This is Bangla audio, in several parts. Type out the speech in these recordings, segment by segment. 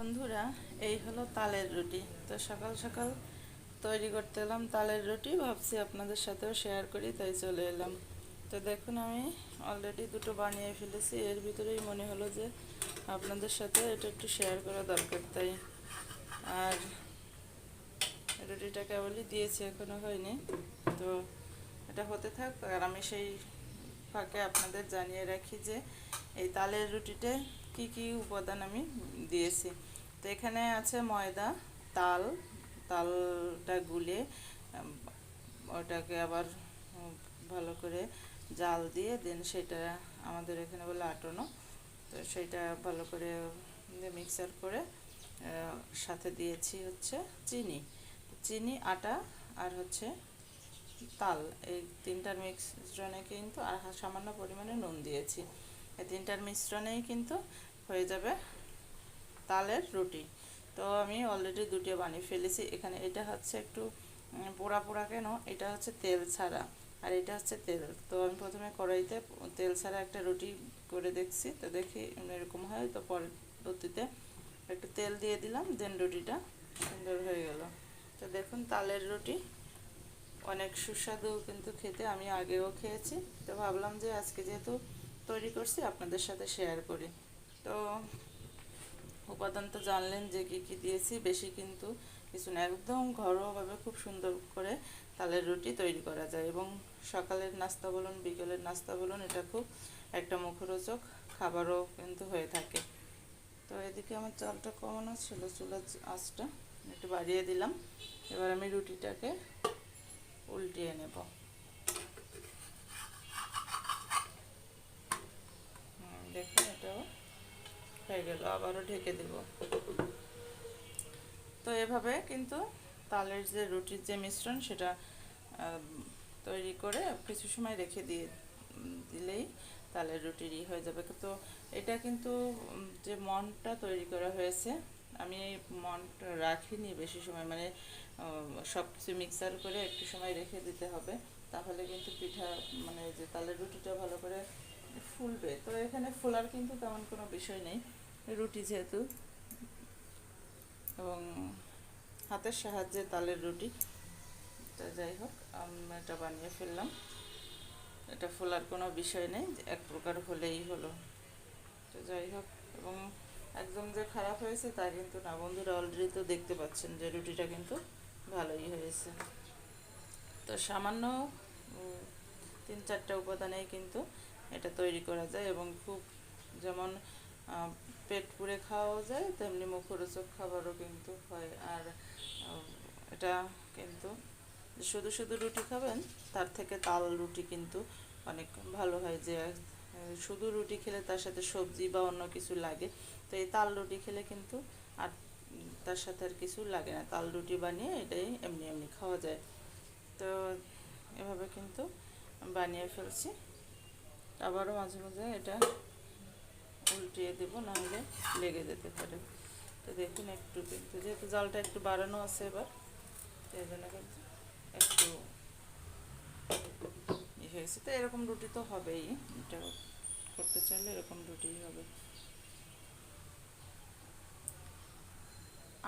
বন্ধুরা, এই হলো তালের রুটি। তো সকাল সকাল তৈরি করতে এলাম তালের রুটি, ভাবছি আপনাদের সাথেও শেয়ার করি, তাই চলে এলাম। তো দেখুন আমি অলরেডি দুটো বানিয়ে ফেলেছি, এর ভিতরেই মনে হলো যে আপনাদের সাথে এটা একটু শেয়ার করা দরকার, তাই। আর রুটিটা কেবলই দিয়েছি, এখনও হয়নি। তো এটা হতে থাক, আর আমি সেই ফাঁকে আপনাদের জানিয়ে রাখি যে এই তালের রুটিতে কি কি উপাদান আমি দিয়েছি। তো এখানে আছে ময়দা, তাল, তালটা গুলে ওটাকে আবার ভালো করে জাল দিয়ে দেন সেটা আমাদের এখানে বলে আটানো। তো সেটা ভালো করে মিক্সার করে সাথে দিয়েছি হচ্ছে চিনি। চিনি, আটা আর হচ্ছে তাল। এই তিনটার মিশ্রণে কিন্তু আর সামান্য পরিমাণে নুন দিয়েছি। এই তিনটার মিশ্রণেই কিন্তু হয়ে যাবে তালের রুটি। তো আমি অলরেডি দুটো বানিয়ে ফেলেছি। এখানে এটা হচ্ছে একটু পোড়া পোড়া কেন? এটা হচ্ছে তেল ছাড়া। আর এটা হচ্ছে তেল। তো আমি প্রথমে কড়াইতে তেল ছাড়া একটা রুটি করে দেখছি। তো দেখি এরকম হয়। তো পরবর্তীতে একটু তেল দিয়ে দিলাম। দেন রুটিটা সুন্দর হয়ে গেল। তো দেখুন, তালের রুটি অনেক সুস্বাদু কিন্তু খেতে। আমি আগেও খেয়েছি। তো ভাবলাম যে আজকে যেহেতু তৈরি করছি, আপনাদের সাথে শেয়ার করি। তো উপাদান তো জানলেন যে কী কী দিয়েছি, বেশি কিন্তু কিছু না। একদম ঘরোয়াভাবে খুব সুন্দর করে তালের রুটি তৈরি করা যায় এবং সকালের নাস্তা বলুন, বিকেলের নাস্তা বলুন, এটা খুব একটা মুখরোচক খাবারও কিন্তু হয়ে থাকে। তো এদিকে আমার চালটা কমানো ছিল, চুলার আঁচটা একটু বাড়িয়ে দিলাম। এবার আমি রুটিটাকে উল্টিয়ে নেব। হয়ে গেল, আবারও ঢেকে দেব। তো এভাবে কিন্তু তালের যে রুটির যে মিশ্রণ সেটা তৈরি করে কিছু সময় রেখে দিয়ে দিলেই তালের রুটিরই হয়ে যাবে। তো এটা কিন্তু যে মনটা তৈরি করা হয়েছে, আমি এই মনটা রাখিনি বেশি সময় মানে সব কিছু মিক্সার করে একটু সময় রেখে দিতে হবে, তাহলে কিন্তু পিঠা মানে যে তালের রুটিটা ভালো করে ফুলবে। তো এখানে ফোলার কিন্তু তেমন কোনো বিষয় নেই। রুটি যেহেতু। এবং হাতের সাহায্যে তালের রুটি। তো যাই হোক, আমি এটা বানিয়ে ফেললাম। এটা ফোলার কোনো বিষয় নেই এক প্রকার হলেই হলো। তো যাই হোক, এবং একদম যে খারাপ হয়েছে তা কিন্তু না। বন্ধুরা অলরেডি তো দেখতে পাচ্ছেন যে রুটিটা কিন্তু ভালোই হয়েছে। তো সামান্য তিন চারটা উপাদানেই কিন্তু এটা তৈরি করা যায়। এবং খুব যেমন পেট পুড়ে খাওয়াও যায়, তেমনি মুখরোচক খাবারও কিন্তু হয়। আর এটা কিন্তু শুধু শুধু রুটি খাবেন, তার থেকে তাল রুটি কিন্তু অনেক ভালো হয় যে, শুধু রুটি খেলে তার সাথে সবজি বা অন্য কিছু লাগে, তো এই তাল রুটি খেলে কিন্তু আর তার সাথে আর কিছু লাগে না। তাল রুটি বানিয়ে এটাই এমনি এমনি খাওয়া যায়। তো এভাবে কিন্তু বানিয়ে ফেলছি। আবারও মাঝে মাঝে এটা উল্টিয়ে দেবো, নাহলে লেগে যেতে পারে। তো দেখুন একটু কিন্তু, যেহেতু জালটা একটু বাড়ানো আছে এবার এই জন্য কিন্তু একটু হয়েছে। তো এরকম রুটি তো হবেই, এটা করতে চাইলে এরকম রুটিই হবে।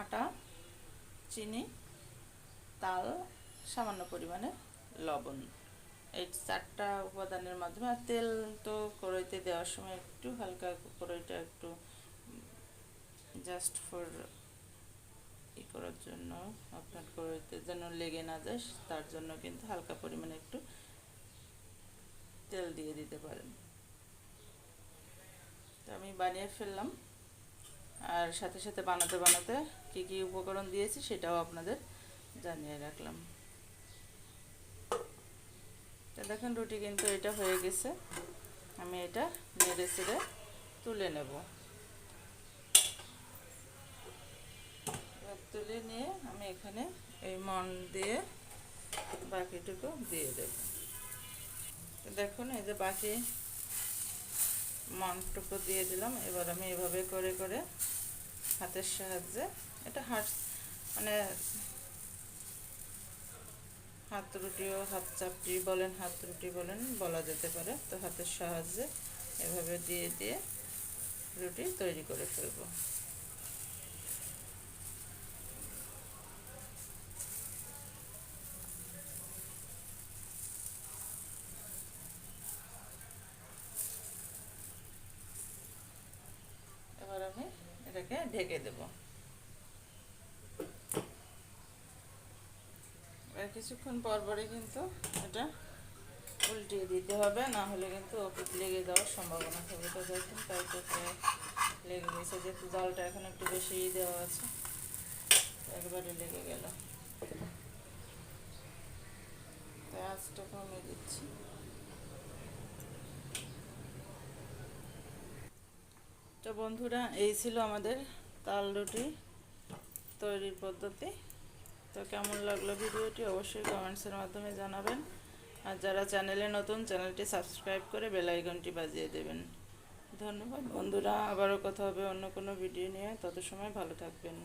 আটা, চিনি, তাল, সামান্য পরিমাণে লবণ। এই চারটা উপাদানের মাধ্যমে, আর তেল তো কড়াইতে দেওয়ার সময় একটু হালকা কড়াইটা একটু জাস্ট ফর ই করার জন্য আপনার কড়াইতে যেন লেগে না যায়, তার জন্য কিন্তু হালকা পরিমাণে একটু তেল দিয়ে দিতে পারেন। তো আমি বানিয়ে ফেললাম। আর সাথে সাথে বানাতে বানাতে কি কি উপকরণ দিয়েছি সেটাও আপনাদের জানিয়ে রাখলাম। দেখেন রুটি কিন্তু এটা হয়ে গেছে। আমি এটা নেড়ে চেড়ে তুলে নেব। তুলে নিয়ে আমি এখানে এই মন দিয়ে বাকিটুকু দিয়ে দেব। দেখুন, এই যে বাকি মনটুকু দিয়ে দিলাম। এবার আমি এভাবে করে করে হাতের সাহায্যে এটা হাত মানে হাত রুটিও হাত চাপড়ি বলেন, হাত রুটি বলেন, বলা যেতে পারে। তো হাতের সাহায্যে এভাবে দিয়ে দিয়ে রুটি তৈরি করে ফেলব। এবার আমি এটাকে ঢেকে দেবো। কিছুক্ষণ পর পরে কিন্তু এটা উল্টিয়ে দিতে হবে, না হলে কিন্তু ওপিট লেগে যাওয়ার সম্ভাবনা থাকবে তো দেখুন, তাই তো লেগে গেছে, যেহেতু জলটা এখন একটু বেশিই দেওয়া আছে, একবারে লেগে গেল। তাই আঁচটা কমে দিচ্ছি। তো বন্ধুরা, এই ছিল আমাদের তাল রুটি তৈরির পদ্ধতি। তো কেমন লাগল ভিডিওটি অবশ্যই কমেন্টসের মাধ্যমে জানাবেন। আর যারা চ্যানেলে নতুন চ্যানেলটি সাবস্ক্রাইব করে বেল আইকনটি বাজিয়ে দেবেন। ধন্যবাদ বন্ধুরা, আবারও কথা হবে অন্য কোনো ভিডিও নিয়ে। তত সময় ভালো থাকবেন।